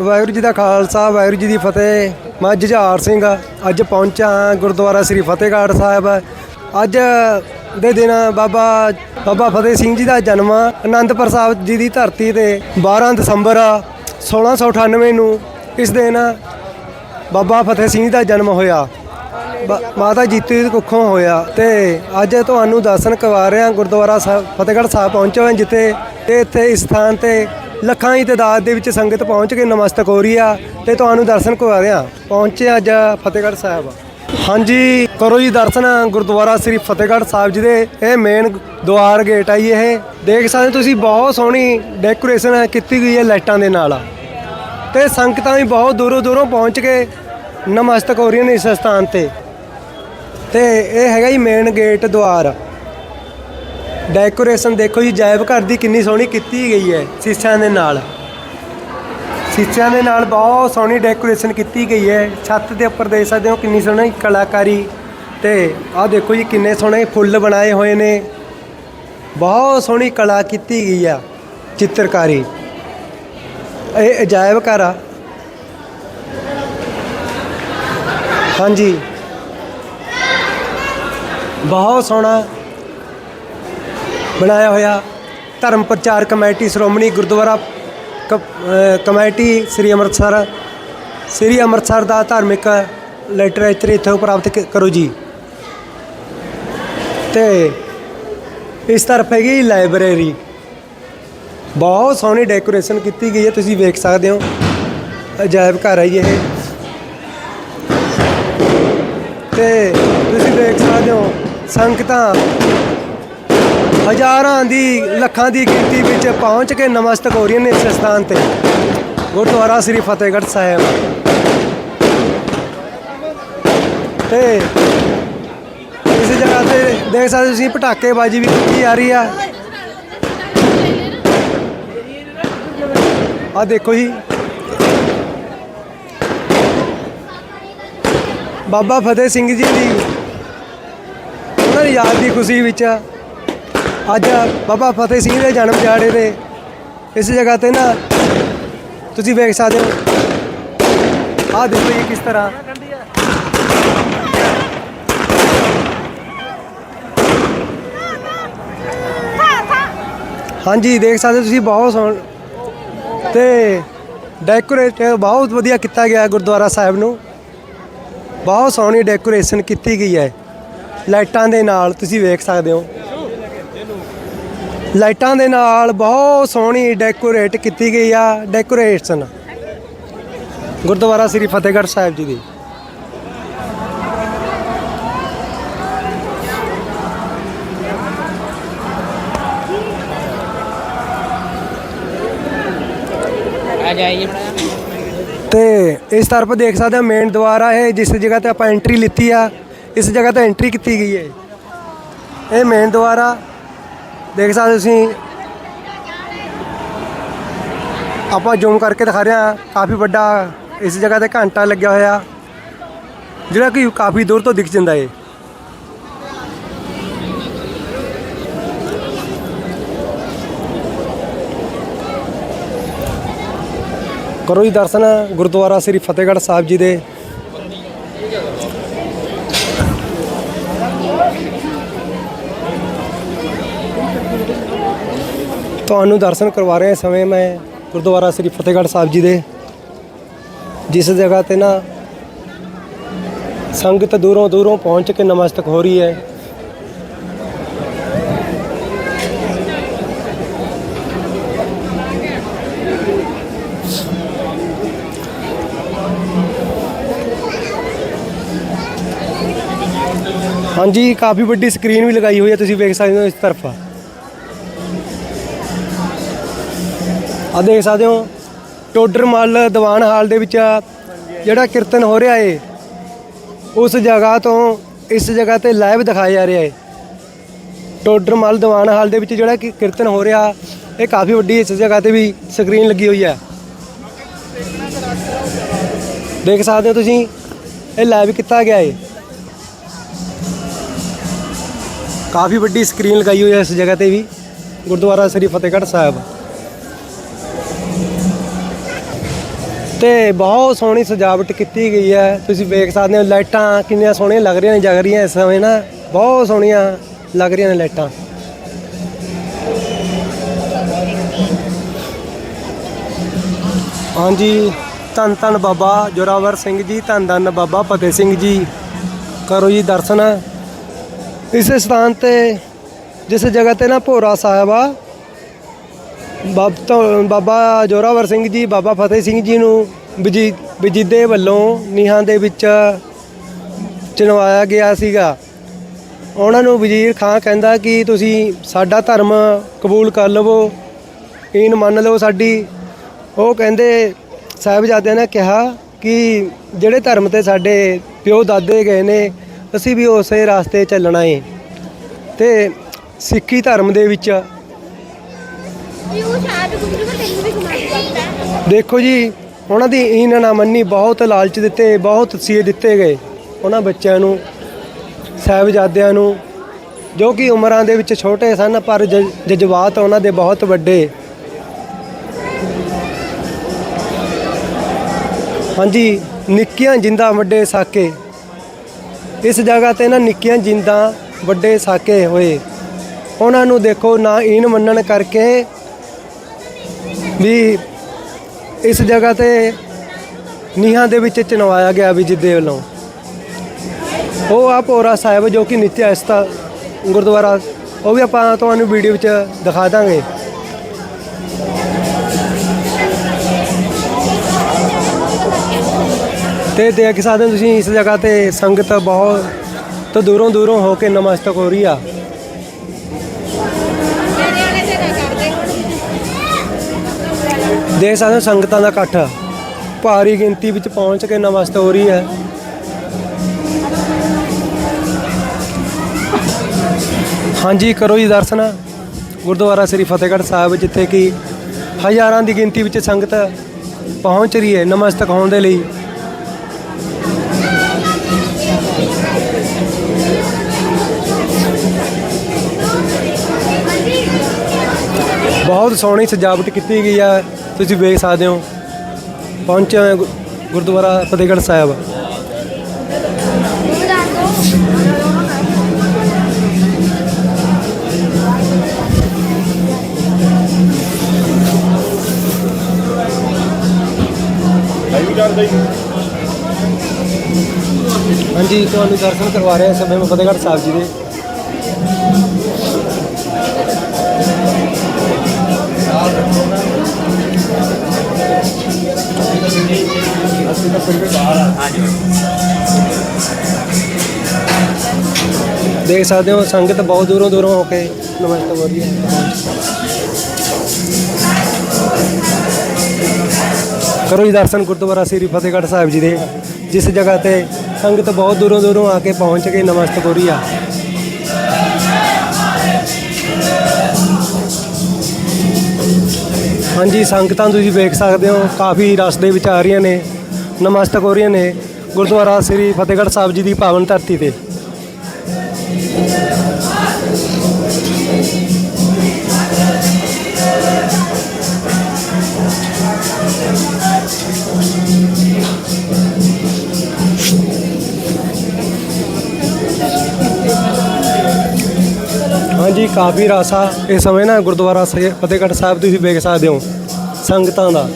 ਵਾਹਿਗੁਰੂ ਜੀ ਦਾ ਖਾਲਸਾ ਵਾਹਿਗੁਰੂ ਜੀ ਦੀ ਫਤਿਹ। ਮੈਂ ਜੁਝਾਰ ਸਿੰਘ ਅੱਜ ਪਹੁੰਚਾ ਹਾਂ ਗੁਰਦੁਆਰਾ ਸ੍ਰੀ ਫਤਿਹਗੜ੍ਹ ਸਾਹਿਬ। ਅੱਜ ਦੇ ਦਿਨ ਬਾਬਾ ਬਾਬਾ ਫਤਿਹ ਸਿੰਘ ਜੀ ਦਾ ਜਨਮ ਆ। ਅਨੰਦਪੁਰ ਸਾਹਿਬ ਜੀ ਦੀ ਧਰਤੀ ਤੇ 12 ਦਸੰਬਰ 1698 ਨੂੰ ਇਸ ਦਿਨ ਬਾਬਾ ਫਤਿਹ ਸਿੰਘ ਦਾ ਜਨਮ ਹੋਇਆ। ਬ- ਮਾਤਾ ਜੀਤੀ ਕੁੱਖੋਂ ਹੋਇਆ ਤੇ ਅੱਜ ਤੁਹਾਨੂੰ ਦਰਸ਼ਨ ਕਰਵਾ ਰਹੇ ਹਾਂ ਗੁਰਦੁਆਰਾ ਸਾਹਿਬ ਫਤਿਹਗੜ੍ਹ ਸਾਹਿਬ ਪਹੁੰਚੇ ਹਾਂ, ਜਿੱਥੇ ਤੇ ਇੱਥੇ ਇਸ ਸਥਾਨ ਤੇ ਲੱਖਾਂ ਦੀ ਤਾਦਾਦ ਦੇ ਵਿੱਚ ਸੰਗਤ ਪਹੁੰਚ ਕੇ ਨਮਸਤਕ ਹੋ ਰਹੀ ਆ ਤੇ ਤੁਹਾਨੂੰ ਦਰਸ਼ਨ ਕਰਵਾ ਰਿਹਾ ਪਹੁੰਚੇ ਅੱਜ ਫਤਿਹਗੜ੍ਹ ਸਾਹਿਬ। ਹਾਂਜੀ, ਕਰੋ ਜੀ ਦਰਸ਼ਨ ਗੁਰਦੁਆਰਾ ਸ੍ਰੀ ਫਤਿਹਗੜ੍ਹ ਸਾਹਿਬ ਜੀ ਦੇ। ਇਹ ਮੇਨ ਦੁਆਰ ਗੇਟ ਆ ਜੀ ਇਹ। ਦੇਖ ਸਕਦੇ ਤੁਸੀਂ, ਬਹੁਤ ਸੋਹਣੀ ਡੈਕੋਰੇਸ਼ਨ ਕੀਤੀ ਗਈ ਹੈ ਲਾਈਟਾਂ ਦੇ ਨਾਲ। ਤੇ ਸੰਗਤਾਂ ਵੀ ਬਹੁਤ ਦੂਰੋਂ ਦੂਰੋਂ ਪਹੁੰਚ ਕੇ ਨਮਸਤਕ ਹੋ ਰਹੀਆਂ ਨੇ ਇਸ ਸਥਾਨ ਤੇ। ਤੇ ਇਹ ਹੈਗਾ ਜੀ ਮੇਨ ਗੇਟ ਦੁਆਰ। ਡੈਕੋਰੇਸ਼ਨ ਦੇਖੋ ਜੀ ਜਾਇਬ ਘਰ ਦੀ ਕਿੰਨੀ ਸੋਹਣੀ ਕੀਤੀ ਗਈ ਹੈ ਸ਼ੀਸ਼ਿਆਂ ਦੇ ਨਾਲ। ਸ਼ੀਸ਼ਿਆਂ ਦੇ ਨਾਲ ਬਹੁਤ ਸੋਹਣੀ ਡੈਕੋਰੇਸ਼ਨ ਕੀਤੀ ਗਈ ਹੈ। ਛੱਤ ਦੇ ਉੱਪਰ ਦੇਖ ਸਕਦੇ ਹੋ ਕਿੰਨੀ ਸੋਹਣੀ ਕਲਾਕਾਰੀ ਤੇ ਆਹ ਦੇਖੋ ਜੀ ਕਿੰਨੇ ਸੋਹਣੇ ਫੁੱਲ ਬਣਾਏ ਹੋਏ ਨੇ। ਬਹੁਤ ਸੋਹਣੀ ਕਲਾ ਕੀਤੀ ਗਈ ਆ ਚਿੱਤਰਕਾਰੀ। ਇਹ ਅਜਾਇਬ ਘਰ ਆ। ਹਾਂਜੀ। ਬਹੁਤ ਸੋਹਣਾ ਬਣਾਇਆ ਹੋਇਆ ਧਰਮ ਪ੍ਰਚਾਰ ਕਮੇਟੀ ਸ਼੍ਰੋਮਣੀ ਗੁਰਦੁਆਰਾ ਕ- ਕਮੇਟੀ ਸ੍ਰੀ ਅੰਮ੍ਰਿਤਸਰ। ਸ੍ਰੀ ਅੰਮ੍ਰਿਤਸਰ ਦਾ ਧਾਰਮਿਕ ਲਿਟਰੇਚਰ ਇੱਥੋਂ ਪ੍ਰਾਪਤ ਕ- ਕਰੋ ਜੀ। ਤੇ ਇਸ ਤਰਫ ਹੈਗੀ ਲਾਇਬ੍ਰੇਰੀ ਬਹੁਤ ਸੋਹਣੀ ਡੈਕੋਰੇਸ਼ਨ ਕੀਤੀ ਗਈ ਹੈ, ਤੁਸੀਂ ਵੇਖ ਸਕਦੇ ਹੋ। ਅਜਾਇਬ ਘਰ ਹੈ ਇਹ। ਤੇ ਤੁਸੀਂ ਦੇਖ ਸਕਦੇ ਹੋ ਸੰਗਤਾਂ ਹਜ਼ਾਰਾਂ ਦੀ, ਲੱਖਾਂ ਦੀ ਗਿਣਤੀ ਵਿੱਚ ਪਹੁੰਚ ਕੇ ਨਮਸਤਕ ਹੋ ਰਹੀਆਂ ਨੇ ਇਸ ਸਥਾਨ ਤੇ। ਗੁਰਦੁਆਰਾ ਸ੍ਰੀ ਫਤਿਹਗੜ੍ਹ ਸਾਹਿਬ। ਤੇ ਇਸ ਜਗ੍ਹਾ ਤੇ ਦੇਖ ਸਕਦੇ ਹੋ ਤੁਸੀਂ ਪਟਾਕੇ ਵੀ ਕੀਤੀ ਜਾ ਰਹੀ ਆ। ਆ ਦੇਖੋ ਜੀ। ਬਾਬਾ ਫਤਿਹ ਸਿੰਘ ਜੀ ਦੀ, ਉਹਨਾਂ ਦੀ ਯਾਦ ਦੀ ਖੁਸ਼ੀ ਵਿੱਚ ਅੱਜ ਬਾਬਾ ਫਤਿਹ ਸਿੰਘ ਦੇ ਜਨਮ ਦਿਹਾੜੇ ਦੇ ਇਸ ਜਗ੍ਹਾ ਤੇ ਨਾ ਤੁਸੀਂ ਵੇਖ ਸਕਦੇ ਹੋ। ਆਹ ਦੇਖੋ ਜੀ ਕਿਸ ਤਰ੍ਹਾਂ। ਹਾਂਜੀ, ਦੇਖ ਸਕਦੇ ਹੋ ਤੁਸੀਂ ਬਹੁਤ ਸੋਹਣ ਤੇ ਡੈਕੋਰੇਟ ਬਹੁਤ ਵਧੀਆ ਕੀਤਾ ਗਿਆ ਗੁਰਦੁਆਰਾ ਸਾਹਿਬ ਨੂੰ। ਬਹੁਤ ਸੋਹਣੀ ਡੈਕੋਰੇਸ਼ਨ ਕੀਤੀ ਗਈ ਹੈ। ਲਾਈਟਾਂ ਦੇ ਨਾਲ ਤੁਸੀਂ ਵੇਖ ਸਕਦੇ ਹੋ। ਲਾਈਟਾਂ ਦੇ ਨਾਲ ਬਹੁਤ ਸੋਹਣੀ ਡੈਕੋਰੇਟ ਕੀਤੀ ਗਈ ਆ ਡੈਕੋਰੇਸ਼ਨ। ਗੁਰਦੁਆਰਾ ਸ੍ਰੀ ਫਤਿਹਗੜ੍ਹ ਸਾਹਿਬ ਜੀ ਦੀ। ਆ ਜਾਈਏ। ਤੇ ਇਸ ਤਰਫ ਦੇਖ ਸਕਦੇ ਆ ਮੇਨ ਦੁਆਰ ਆ ਇਹ ਜਿਸ ਜਗ੍ਹਾ ਤੇ ਆਪਾਂ ਐਂਟਰੀ ਲਿੱਤੀ ਆ ਇਸ ਜਗ੍ਹਾ ਤੇ ਐਂਟਰੀ ਕੀਤੀ ਗਈ ਹੈ ਇਹ ਮੇਨ ਦੁਆਰ ਆ। ਦੇਖ ਸਕਦੇ ਤੁਸੀਂ। ਆਪਾਂ ਜ਼ੂਮ ਕਰਕੇ ਦਿਖਾ ਰਹੇ ਹਾਂ। ਕਾਫੀ ਵੱਡਾ ਇਸ ਜਗ੍ਹਾ ਤੇ ਘੰਟਾ ਲੱਗਿਆ ਹੋਇਆ। ਜਿਹੜਾ ਕਿ ਕਾਫੀ ਦੂਰ ਤੋਂ ਦਿਖ ਜਾਂਦਾ ਏ। ਕਰੋ ਜੀ ਦਰਸ਼ਨ ਗੁਰਦੁਆਰਾ ਸ੍ਰੀ ਫਤਿਹਗੜ੍ਹ ਸਾਹਿਬ ਜੀ ਦੇ। ਤੁਹਾਨੂੰ ਦਰਸ਼ਨ ਕਰਵਾ ਰਹੇ ਇਸ ਸਮੇਂ ਮੈਂ ਗੁਰਦੁਆਰਾ ਸ੍ਰੀ ਫਤਿਹਗੜ੍ਹ ਸਾਹਿਬ ਜੀ ਦੇ, ਜਿਸ ਜਗ੍ਹਾ ਤੇ ਨਾ ਸੰਗਤ ਦੂਰੋਂ ਦੂਰੋਂ ਪਹੁੰਚ ਕੇ ਨਮਸਤਕ ਹੋ ਰਹੀ ਹੈ। ਹਾਂਜੀ, ਕਾਫੀ ਵੱਡੀ ਸਕਰੀਨ ਵੀ ਲਗਾਈ ਹੋਈ ਹੈ, ਤੁਸੀਂ ਵੇਖ ਸਕਦੇ ਹੋ ਇਸ ਤਰਫ। ਆ ਦੇਖ ਸਕਦੇ ਹੋ, ਟੋਡਰ ਮੱਲ ਦੀਵਾਨ ਹਾਲ ਦੇ ਵਿੱਚ ਜਿਹੜਾ ਕੀਰਤਨ ਹੋ ਰਿਹਾ ਏ, ਉਸ ਜਗ੍ਹਾ ਤੋਂ ਇਸ ਜਗ੍ਹਾ ਤੇ ਲਾਈਵ ਦਿਖਾਇਆ ਜਾ ਰਿਹਾ ਏ। ਟੋਡਰ ਮੱਲ ਦੀਵਾਨ ਹਾਲ ਦੇ ਵਿੱਚ ਜਿਹੜਾ ਕਿ ਕੀਰਤਨ ਹੋ ਰਿਹਾ, ਇਹ ਕਾਫੀ ਵੱਡੀ ਇਸ ਜਗ੍ਹਾ ਤੇ ਵੀ ਸਕਰੀਨ ਲੱਗੀ ਹੋਈ ਹੈ। ਦੇਖ ਸਕਦੇ ਹੋ ਤੁਸੀਂ, ਇਹ ਲਾਈਵ ਕੀਤਾ ਗਿਆ ਏ। ਕਾਫੀ ਵੱਡੀ ਸਕਰੀਨ ਲਗਾਈ ਹੋਈ ਹੈ ਇਸ ਜਗ੍ਹਾ ਤੇ ਵੀ, ਗੁਰਦੁਆਰਾ ਸ੍ਰੀ ਫਤਿਹਗੜ੍ਹ ਸਾਹਿਬ। ਤੇ ਬਹੁਤ ਸੋਹਣੀ ਸਜਾਵਟ ਕੀਤੀ ਗਈ ਹੈ। ਤੁਸੀਂ ਵੇਖ ਸਕਦੇ ਹੋ ਲਾਈਟਾਂ ਕਿੰਨੀਆਂ ਸੋਹਣੀਆਂ ਲੱਗ ਰਹੀਆਂ ਨੇ, ਜਗ ਰਹੀਆਂ ਇਸ ਸਮੇਂ ਨਾ। ਬਹੁਤ ਸੋਹਣੀਆਂ ਲੱਗ ਰਹੀਆਂ ਨੇ ਲਾਈਟਾਂ। ਹਾਂਜੀ, ਧੰਨ ਧੰਨ ਬਾਬਾ ਜੋਰਾਵਰ ਸਿੰਘ ਜੀ, ਧੰਨ ਧੰਨ ਬਾਬਾ ਫਤਿਹ ਸਿੰਘ ਜੀ। ਕਰੋ ਜੀ ਦਰਸ਼ਨ। ਇਸ ਸਥਾਨ ਤੇ, ਜਿਸ ਜਗ੍ਹਾ ਤੇ ਨਾ ਭੋਰਾ ਸਾਹਿਬ ਆ ਬਾਬ ਤੋਂ, ਬਾਬਾ ਜੋਰਾਵਰ ਸਿੰਘ ਜੀ, ਬਾਬਾ ਫਤਿਹ ਸਿੰਘ ਜੀ ਨੂੰ ਵਜੀ, ਵਜੀਦੇ ਵੱਲੋਂ ਨੀਹਾਂ ਦੇ ਵਿੱਚ ਚਿਣਵਾਇਆ ਗਿਆ ਸੀਗਾ। ਉਹਨਾਂ ਨੂੰ ਵਜ਼ੀਰ ਖਾਂ ਕਹਿੰਦਾ ਕਿ ਤੁਸੀਂ ਸਾਡਾ ਧਰਮ ਕਬੂਲ ਕਰ ਲਵੋ, ਈਨ ਮੰਨ ਲਓ ਸਾਡੀ। ਉਹ ਕਹਿੰਦੇ, ਸਾਹਿਬਜ਼ਾਦਿਆਂ ਨੇ ਕਿਹਾ ਕਿ ਜਿਹੜੇ ਧਰਮ ਤੇ ਸਾਡੇ ਪਿਓ ਦਾਦੇ ਗਏ ਨੇ, ਅਸੀਂ ਵੀ ਉਸੇ ਰਸਤੇ ਚੱਲਣਾ ਏ। ਤੇ ਸਿੱਖੀ ਧਰਮ ਦੇ ਵਿੱਚ ਦੇਖੋ ਜੀ, ਉਹਨਾਂ ਦੀ ਈਨ ਨਾ ਮੰਨੀ, ਬਹੁਤ ਲਾਲਚ ਦਿੱਤੇ, ਬਹੁਤ ਤਸੀਹੇ ਦਿੱਤੇ ਗਏ ਉਹਨਾਂ ਬੱਚਿਆਂ ਨੂੰ, ਸਾਹਿਬਜ਼ਾਦਿਆਂ ਨੂੰ, ਜੋ ਕਿ ਉਮਰਾਂ ਦੇ ਵਿੱਚ ਛੋਟੇ ਸਨ, ਪਰ ਜ- ਜਜ਼ਬਾਤ ਉਹਨਾਂ ਦੇ ਬਹੁਤ ਵੱਡੇ। ਹਾਂਜੀ, ਨਿੱਕੀਆਂ ਜਿੰਦਾਂ ਵੱਡੇ ਸਾਕੇ। ਇਸ ਜਗ੍ਹਾ ਤੇ ਨਾ ਨਿੱਕੀਆਂ ਜਿੰਦਾਂ ਵੱਡੇ ਸਾਕੇ ਹੋਏ। ਉਹਨਾਂ ਨੂੰ ਦੇਖੋ, ਨਾ ਈਨ ਮੰਨਣ ਕਰਕੇ ਵੀ ਇਸ ਜਗ੍ਹਾ ਤੇ ਨੀਹਾਂ ਦੇ ਵਿੱਚ ਚਿਣਵਾਇਆ ਗਿਆ ਵੀ ਜਿੱਦੇ ਵੱਲੋਂ। ਉਹ ਆ ਭੋਰਾ ਸਾਹਿਬ ਜੋ ਕਿ ਨਿੱਤਿਆ ਅਸਤਾ ਗੁਰਦੁਆਰਾ, ਉਹ ਵੀ ਆਪਾਂ ਤੁਹਾਨੂੰ ਵੀਡੀਓ ਵਿੱਚ ਦਿਖਾ ਦਾਂਗੇ। ਤੇ ਦੇਖ ਸਕਦੇ ਹੋ ਤੁਸੀਂ ਇਸ ਜਗ੍ਹਾ ਤੇ ਸੰਗਤ ਬਹੁਤ ਤੋਂ ਦੂਰੋਂ ਦੂਰੋਂ ਹੋ ਕੇ ਨਮਸਤਕ ਹੋ ਰਹੀ ਆ। ਦੇਖ ਸਕਦੇ ਹੋ ਸੰਗਤਾਂ ਦਾ ਇਕੱਠ। ਭਾਰੀ ਗਿਣਤੀ ਵਿੱਚ ਪਹੁੰਚ ਕੇ ਨਮਸਤ ਹੋ ਰਹੀ ਹੈ। ਹਾਂਜੀ, ਕਰੋ ਜੀ ਦਰਸ਼ਨ। ਗੁਰਦੁਆਰਾ ਸ੍ਰੀ ਫਤਿਹਗੜ੍ਹ ਸਾਹਿਬ, ਜਿੱਥੇ ਕਿ ਹਜ਼ਾਰਾਂ ਦੀ ਗਿਣਤੀ ਵਿੱਚ ਸੰਗਤ ਪਹੁੰਚ ਰਹੀ ਹੈ ਨਮਸਤਕ ਹੋਣ ਦੇ ਲਈ। ਬਹੁਤ ਸੋਹਣੀ ਸਜਾਵਟ ਕੀਤੀ ਗਈ ਹੈ। ਤੁਸੀਂ ਵੇਖ ਸਕਦੇ ਹੋ, ਪਹੁੰਚੇ ਹੋਏ ਗੁ- ਗੁਰਦੁਆਰਾ ਫਤਿਹਗੜ੍ਹ ਸਾਹਿਬ। ਹਾਂਜੀ, ਤੁਹਾਨੂੰ ਦਰਸ਼ਨ ਕਰਵਾ ਰਹੇ ਹਾਂ ਇਸ ਸਮੇਂ ਮੈਂ ਫਤਿਹਗੜ੍ਹ ਸਾਹਿਬ ਜੀ ਦੇ। ਦੇਖ ਸਕਦੇ ਹੋ, ਸੰਗਤ ਬਹੁਤ ਦੂਰੋਂ ਦੂਰੋਂ ਹੋ ਕੇ ਨਮਸਤੇ ਹੋ ਰਹੀ ਹੈ। ਕਰੋ ਜੀ ਦਰਸ਼ਨ ਗੁਰਦੁਆਰਾ ਸ੍ਰੀ ਫਤਿਹਗੜ੍ਹ ਸਾਹਿਬ ਜੀ ਦੇ, ਜਿਸ ਜਗ੍ਹਾ ਤੇ ਸੰਗਤ ਬਹੁਤ ਦੂਰੋਂ ਦੂਰੋਂ ਆ ਕੇ ਪਹੁੰਚ ਕੇ ਨਮਸਤਕ ਹੋ ਰਹੀ ਆ। ਹਾਂਜੀ, ਸੰਗਤਾਂ ਤੁਸੀਂ ਵੇਖ ਸਕਦੇ ਹੋ, ਕਾਫੀ ਰਸ ਦੇ ਵਿੱਚ ਆ ਰਹੀਆਂ ਨੇ। ਨਮਸਤਕ ਹੋ ਰਹੀਆਂ ਨੇ ਗੁਰਦੁਆਰਾ ਸ੍ਰੀ ਫਤਿਹਗੜ੍ਹ ਸਾਹਿਬ ਜੀ ਦੀ ਪਾਵਨ ਧਰਤੀ ਤੇ। ਹਾਂਜੀ, ਕਾਫੀ ਰਾਸਾ ਇਸ ਸਮੇਂ ਨਾ ਗੁਰਦੁਆਰਾ ਸੇ- ਫਤਿਹਗੜ੍ਹ ਸਾਹਿਬ ਤੁਸੀਂ ਵੇਖ ਸਕਦੇ ਹੋ ਸੰਗਤਾਂ ਦਾ।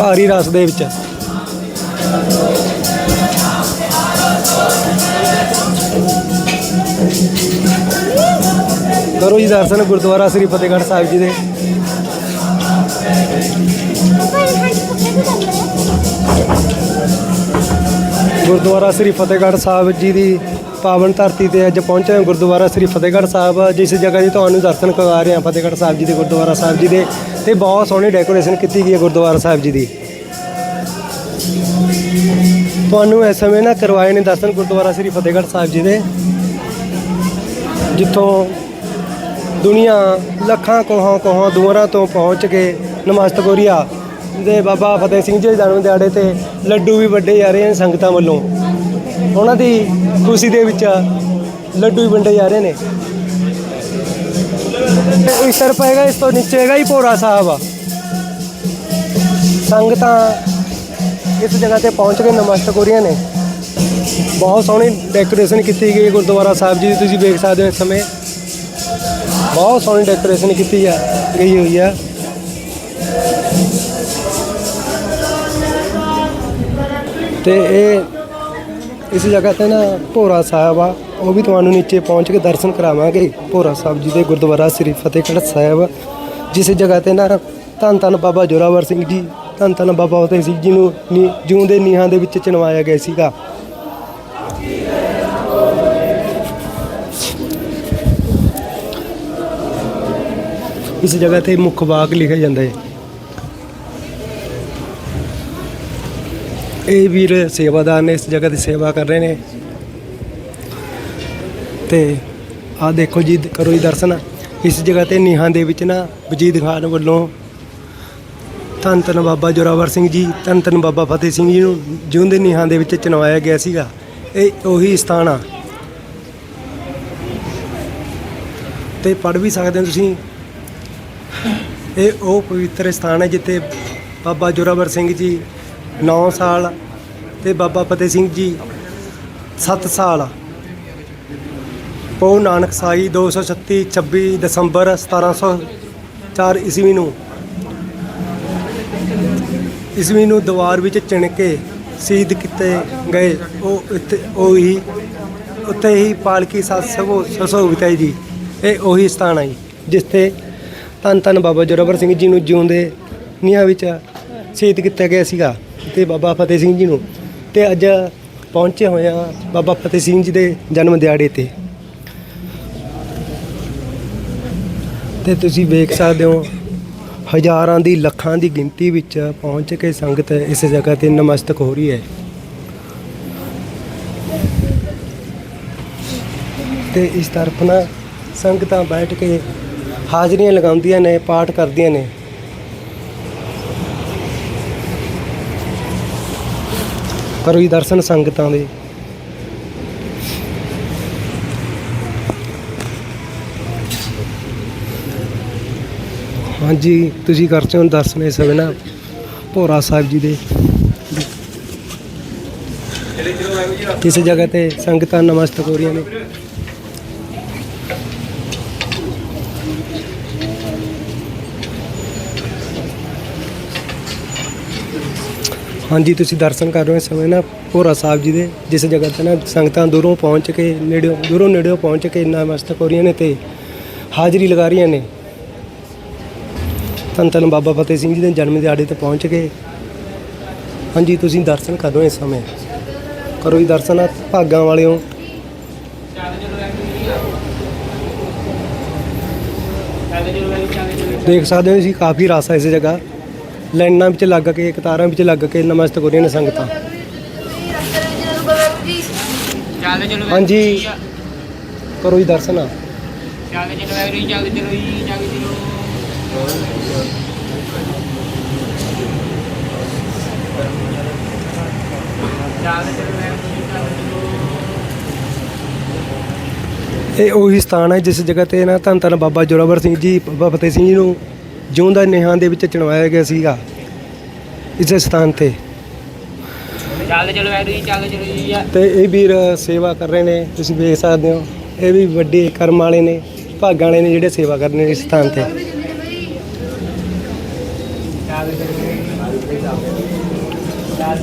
ਭਾਰੀ ਰਸ ਦੇ ਵਿੱਚ। ਕਰੋ ਜੀ ਦਰਸ਼ਨ ਗੁਰਦੁਆਰਾ ਸ੍ਰੀ ਫਤਿਹਗੜ੍ਹ ਸਾਹਿਬ ਜੀ ਦੇ। ਗੁਰਦੁਆਰਾ ਸ੍ਰੀ ਫਤਿਹਗੜ੍ਹ ਸਾਹਿਬ ਜੀ ਦੀ ਪਾਵਨ ਧਰਤੀ ਤੇ ਅੱਜ ਪਹੁੰਚੇ ਹਾਂ ਗੁਰਦੁਆਰਾ ਸ੍ਰੀ ਫਤਿਹਗੜ੍ਹ ਸਾਹਿਬ। ਜਿਸ ਜਗ੍ਹਾ ਦੀ ਤੁਹਾਨੂੰ ਦਰਸ਼ਨ ਕਰਵਾ ਰਹੇ ਹਾਂ, ਫਤਿਹਗੜ੍ਹ ਸਾਹਿਬ ਜੀ ਦੇ ਗੁਰਦੁਆਰਾ ਸਾਹਿਬ ਜੀ ਦੇ। ਤੇ ਬਹੁਤ ਸੋਹਣੀ ਡੈਕੋਰੇਸ਼ਨ ਕੀਤੀ ਗਈ ਹੈ ਗੁਰਦੁਆਰਾ ਸਾਹਿਬ ਜੀ ਦੀ। ਤੁਹਾਨੂੰ ਇਸ ਸਮੇਂ ਨਾ ਕਰਵਾਏ ਨੇ ਦਰਸ਼ਨ ਗੁਰਦੁਆਰਾ ਸ੍ਰੀ ਫਤਿਹਗੜ੍ਹ ਸਾਹਿਬ ਜੀ ਦੇ। ਜਿੱਥੋਂ ਦੁਨੀਆ ਲੱਖਾਂ ਕੋਹਾਂ ਕੋਹਾਂ ਦੂਰਾਂ ਤੋਂ ਪਹੁੰਚ ਕੇ ਨਮਸਤਕ ਹੋ ਦੇ ਬਾਬਾ ਫਤਿਹ ਸਿੰਘ ਜੀ ਦੇ ਜਨਮ ਦਿਹਾੜੇ ਤੇ ਲੱਡੂ ਵੀ ਵੱਡੇ ਜਾ ਰਹੇ ਨੇ ਸੰਗਤਾਂ ਵੱਲੋਂ। ਉਹਨਾਂ ਦੀ ਖੁਸ਼ੀ ਦੇ ਵਿੱਚ ਲੱਡੂ ਵੀ ਵੰਡੇ ਜਾ ਰਹੇ ਨੇ। ਤੇ ਇਸ ਤਰ੍ਹਾਂ ਪਏਗਾ ਇਸ ਤੋਂ ਨੀਚੇ ਹੈਗਾ ਹੀ ਭੋਰਾ ਸਾਹਿਬ। ਆ ਸੰਗਤਾਂ ਇਸ ਜਗ੍ਹਾ ਤੇ ਪਹੁੰਚ ਕੇ ਨਮਸਤਕ ਹੋ ਰਹੀਆਂ ਨੇ। ਬਹੁਤ ਸੋਹਣੀ ਡੈਕੋਰੇਸ਼ਨ ਕੀਤੀ ਗਈ ਗੁਰਦੁਆਰਾ ਸਾਹਿਬ ਜੀ ਦੀ, ਤੁਸੀਂ ਵੇਖ ਸਕਦੇ ਹੋ ਇਸ ਸਮੇਂ। ਬਹੁਤ ਸੋਹਣੀ ਡੈਕੋਰੇਸ਼ਨ ਕੀਤੀ ਆ ਗਈ ਹੋਈ ਆ ਤੇ ਇਹ ਇਸ ਜਗ੍ਹਾ ਤੇ ਨਾ ਭੋਰਾ ਸਾਹਿਬ ਆ, ਉਹ ਵੀ ਤੁਹਾਨੂੰ ਨੀਚੇ ਪਹੁੰਚ ਕੇ ਦਰਸ਼ਨ ਕਰਾਵਾਂਗੇ। ਭੋਰਾ ਸਾਹਿਬ ਜੀ ਦੇ ਗੁਰਦੁਆਰਾ ਸ੍ਰੀ ਫਤਿਹਗੜ੍ਹ ਸਾਹਿਬ, ਜਿਸ ਜਗ੍ਹਾ ਤੇ ਨਾ ਧੰਨ ਧੰਨ ਬਾਬਾ ਜੋਰਾਵਰ ਸਿੰਘ ਜੀ, ਧੰਨ ਧੰਨ ਬਾਬਾ ਫਤਿਹ ਸਿੰਘ ਜੀ ਨੂੰ ਨੀ- ਜਿਉਂਦੇ ਨੀਹਾਂ ਦੇ ਵਿੱਚ ਚਣਵਾਇਆ ਗਿਆ ਸੀਗਾ। ਇਸ ਜਗ੍ਹਾ ਤੇ ਮੁੱਖ ਬਾਗ ਲਿਖਿਆ ਜਾਂਦਾ। ਹੈ ਇਹ ਵੀਰ ਸੇਵਾਦਾਰ ਨੇ ਇਸ ਜਗ੍ਹਾ ਦੀ ਸੇਵਾ ਕਰ ਰਹੇ ਨੇ। ਤੇ ਆਹ ਦੇਖੋ ਜੀ, ਕਰੋ ਜੀ ਦਰਸ਼ਨ। ਇਸ ਜਗ੍ਹਾ ਤੇ ਨੀਹਾਂ ਦੇ ਵਿੱਚ ਨਾ ਵਜੀਦ ਖਾਨ ਵੱਲੋਂ ਧੰਨ ਧੰਨ ਬਾਬਾ ਜੋਰਾਵਰ ਸਿੰਘ ਜੀ, ਧੰਨ ਧੰਨ ਬਾਬਾ ਫਤਿਹ ਸਿੰਘ ਜੀ ਨੂੰ ਜਿਉਂਦੇ ਨੀਹਾਂ ਦੇ ਵਿੱਚ ਚਣਵਾਇਆ ਗਿਆ ਸੀਗਾ। ਇਹ ਉਹੀ ਸਥਾਨ ਆ। ਤੇ ਪੜ ਵੀ ਸਕਦੇ ਹੋ ਤੁਸੀਂ। ਇਹ ਉਹ ਪਵਿੱਤਰ ਸਥਾਨ ਹੈ ਜਿੱਥੇ ਬਾਬਾ ਜੋਰਾਵਰ ਸਿੰਘ ਜੀ 9 ਸਾਲ ਤੇ ਬਾਬਾ ਫਤਿਹ ਸਿੰਘ ਜੀ 7 ਸਾਲ। ਪਉ ਨਾਨਕ ਸਾਈ 236 26 ਦਸੰਬਰ 1704 ਈਸਵੀ ਨੂੰ। ਈਸਵੀ ਨੂੰ ਦੀਵਾਰ ਵਿੱਚ ਚਿਣ ਕੇ ਸ਼ਹੀਦ ਕੀਤੇ ਗਏ। ਉਹ ਇੱਥੇ ਉਹੀ ਉੱਥੇ ਹੀ ਪਾਲਕੀ ਸਭੋ ਸਸੋਵਿਤ ਹੈ ਜੀ। ਇਹ ਉਹੀ ਸਥਾਨ ਹੈ ਜੀ, ਜਿੱਥੇ ਧੰਨ ਧੰਨ ਬਾਬਾ ਜੋਰਾਵਰ ਸਿੰਘ ਜੀ ਨੂੰ ਜਿਉਂਦੇ ਨੀਹਾਂ ਵਿੱਚ ਸ਼ਹੀਦ ਕੀਤਾ ਗਿਆ ਸੀਗਾ। ਤੇ ਬਾਬਾ ਫਤਿਹ ਸਿੰਘ ਜੀ ਨੂੰ ਤੇ ਅੱਜ ਪਹੁੰਚੇ ਹੋਏ ਆ ਬਾਬਾ ਫਤਿਹ ਸਿੰਘ ਜੀ ਦੇ ਜਨਮ ਦਿਹਾੜੇ ਤੇ। ਤੇ ਤੁਸੀਂ ਵੇਖ ਸਕਦੇ ਹੋ, ਹਜ਼ਾਰਾਂ ਦੀ ਲੱਖਾਂ ਦੀ ਗਿਣਤੀ ਵਿੱਚ ਪਹੁੰਚ ਕੇ ਸੰਗਤ ਇਸ ਜਗ੍ਹਾ ਤੇ ਨਮਸਤਕ ਹੋ ਰਹੀ ਹੈ। ਤੇ ਇਸ ਤਰਫ ਨਾ ਸੰਗਤਾਂ ਬੈਠ ਕੇ ਹਾਜ਼ਰੀਆਂ ਲਗਾਉਂਦੀਆਂ ਨੇ, ਪਾਠ ਕਰਦੀਆਂ ਨੇ। ਕਰੋ ਜੀ ਦਰਸ਼ਨ ਸੰਗਤਾਂ ਦੇ। ਹਾਂਜੀ, ਤੁਸੀਂ ਕਰ ਹੋ ਦਰਸ਼ਨ ਇਸ ਵੇਲੇ ਨਾ ਭੋਰਾ ਸਾਹਿਬ ਜੀ ਦੇ। ਕਿਸੇ ਜਗ੍ਹਾ ਤੇ ਸੰਗਤਾਂ ਨਮਸਤਕ ਹੋ ਰਹੀਆਂ ਨੇ। ਹਾਂਜੀ, ਤੁਸੀਂ ਦਰਸ਼ਨ ਕਰ ਰਹੇ ਹੋ ਇਸ ਸਮੇਂ ਨਾ ਭੋਰਾ ਸਾਹਿਬ ਜੀ ਦੇ, ਜਿਸ ਜਗ੍ਹਾ ਤੇ ਨਾ ਸੰਗਤਾਂ ਦੂਰੋਂ ਪਹੁੰਚ ਕੇ ਨੇੜਿਓਂ, ਦੂਰੋਂ ਨੇੜਿਓਂ ਪਹੁੰਚ ਕੇ ਨਮਸਤਕ ਹੋ ਰਹੀਆਂ ਨੇ ਤੇ ਹਾਜ਼ਰੀ ਲਗਾ ਰਹੀਆਂ ਨੇ। ਧੰਨ ਧੰਨ ਬਾਬਾ ਫਤਿਹ ਸਿੰਘ ਜੀ ਦੇ ਜਨਮ ਦਿਹਾੜੇ ਤੇ ਪਹੁੰਚ ਕੇ। ਹਾਂਜੀ, ਤੁਸੀਂ ਦਰਸ਼ਨ ਕਰ ਰਹੇ ਹੋ ਇਸ ਸਮੇਂ। ਕਰੋ ਜੀ ਦਰਸ਼ਨ ਭਾਗਾਂ ਵਾਲਿਓ। ਦੇਖ ਸਕਦੇ ਹੋ ਤੁਸੀਂ ਕਾਫੀ ਰਸ ਹੈ ਇਸ ਜਗ੍ਹਾ। ਲਾਈਨਾਂ ਵਿੱਚ ਲੱਗ ਕੇ ਕਤਾਰਾਂ ਵਿੱਚ ਲੱਗ ਕੇ ਨਮਸਤ ਹੋ ਰਹੀਆਂ ਨੇ ਸੰਗਤਾਂ ਚੱਲਦੇ ਚਲੋ ਹਾਂਜੀ। ਕਰੋ ਜੀ ਦਰਸ਼ਨ ਚੱਲਦੇ ਚਲੋ ਵੈਗਰੂ ਚੱਲਦੇ ਚਲੋ ਜੀ ਚੱਲਦੇ ਇਹ ਉਹੀ ਸਥਾਨ ਹੈ ਜਿਸ ਜਗ੍ਹਾ ਤੇ ਨਾ ਧੰਨ ਧੰਨ ਬਾਬਾ ਜੋਰਾਵਰ ਸਿੰਘ ਜੀ, ਬਾਬਾ ਫਤਿਹ ਸਿੰਘ ਜੀ ਨੂੰ ਜਿਉਂਦਾ ਨਿਹਾਂ ਦੇ ਵਿੱਚ ਚਣਵਾਇਆ ਗਿਆ ਸੀਗਾ ਇਸ ਸਥਾਨ ਤੇ। ਚੱਲਦੇ ਚਲੋ ਵੈਗਰੂ ਜੀ ਚਲੋ ਜੀ ਤੇ ਇਹ ਵੀਰ ਸੇਵਾ ਕਰ ਰਹੇ ਨੇ ਤੁਸੀਂ ਵੇਖ ਸਕਦੇ ਹੋ। ਇਹ ਵੀ ਵੱਡੇ ਕਰਮ ਵਾਲੇ ਨੇ ਭਾਗਾਂ ਵਾਲੇ ਨੇ ਜਿਹੜੇ ਸੇਵਾ ਕਰਨੇ ਇਸ ਸਥਾਨ ਤੇ।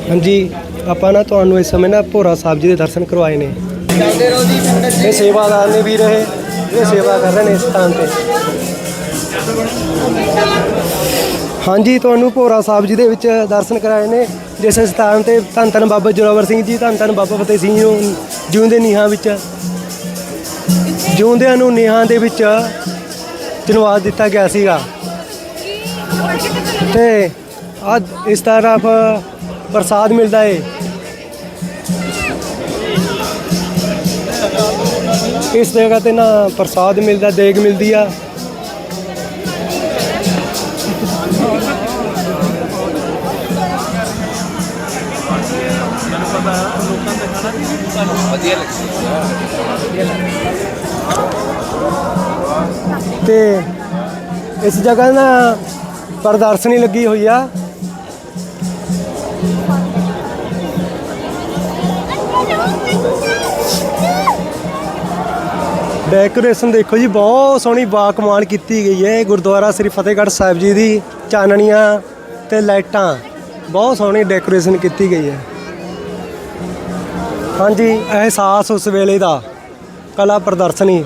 ਹਾਂਜੀ ਆਪਾਂ ਨਾ ਤੁਹਾਨੂੰ ਇਸ ਸਮੇਂ ਨਾ ਭੋਰਾ ਸਾਹਿਬ ਜੀ ਦੇ ਦਰਸ਼ਨ ਕਰਵਾਏ ਨੇ। ਇਹ ਸੇਵਾਦਾਰ ਨੇ ਵੀਰ ਇਹ ਇਹ ਸੇਵਾ ਕਰ ਰਹੇ ਨੇ ਇਸ ਸਥਾਨ ਤੇ। ਹਾਂਜੀ, ਤੁਹਾਨੂੰ ਭੋਰਾ ਸਾਹਿਬ ਜੀ ਦੇ ਵਿੱਚ ਦਰਸ਼ਨ ਕਰਾਏ ਨੇ, ਜਿਸ ਸਥਾਨ ਤੇ ਧੰਨ ਧੰਨ ਬਾਬਾ ਜੋਰਾਵਰ ਸਿੰਘ ਜੀ, ਧੰਨ ਧੰਨ ਬਾਬਾ ਫਤਿਹ ਸਿੰਘ ਜੀ ਨੂੰ ਜਿਉਂਦੇ ਨੀਹਾਂ ਵਿੱਚ, ਜਿਉਂਦਿਆਂ ਨੂੰ ਨੀਹਾਂ ਦੇ ਵਿੱਚ ਚਿਣਵਾ ਦਿੱਤਾ ਗਿਆ ਸੀਗਾ। ਤੇ ਅੱਜ ਇਸ ਤਰ੍ਹਾਂ ਪ੍ਰਸਾਦ ਮਿਲਦਾ ਹੈ ਇਸ ਜਗ੍ਹਾ ਤੇ ਨਾ ਪ੍ਰਸਾਦ ਮਿਲਦਾ, ਦੇਗ ਮਿਲਦੀ ਆ। ਤੇ ਇਸ ਜਗ੍ਹਾ ਨਾ ਪ੍ਰਦਰਸ਼ਨੀ ਲੱਗੀ ਹੋਈ ਆ। ਡੈਕੋਰੇਸ਼ਨ ਦੇਖੋ ਜੀ, ਬਹੁਤ ਸੋਹਣੀ ਬਾਕਮਾਲ ਕੀਤੀ ਗਈ ਹੈ। ਗੁਰਦੁਆਰਾ ਸ੍ਰੀ ਫਤਿਹਗੜ੍ਹ ਸਾਹਿਬ ਜੀ ਦੀ ਚਾਨਣੀਆਂ ਤੇ ਲਾਈਟਾਂ, ਬਹੁਤ ਸੋਹਣੀ ਡੈਕੋਰੇਸ਼ਨ ਕੀਤੀ ਗਈ ਹੈ। ਹਾਂਜੀ ਅਹਿਸਾਸ ਉਸ ਵੇਲੇ ਦਾ ਕਲਾ ਪ੍ਰਦਰਸ਼ਨੀ।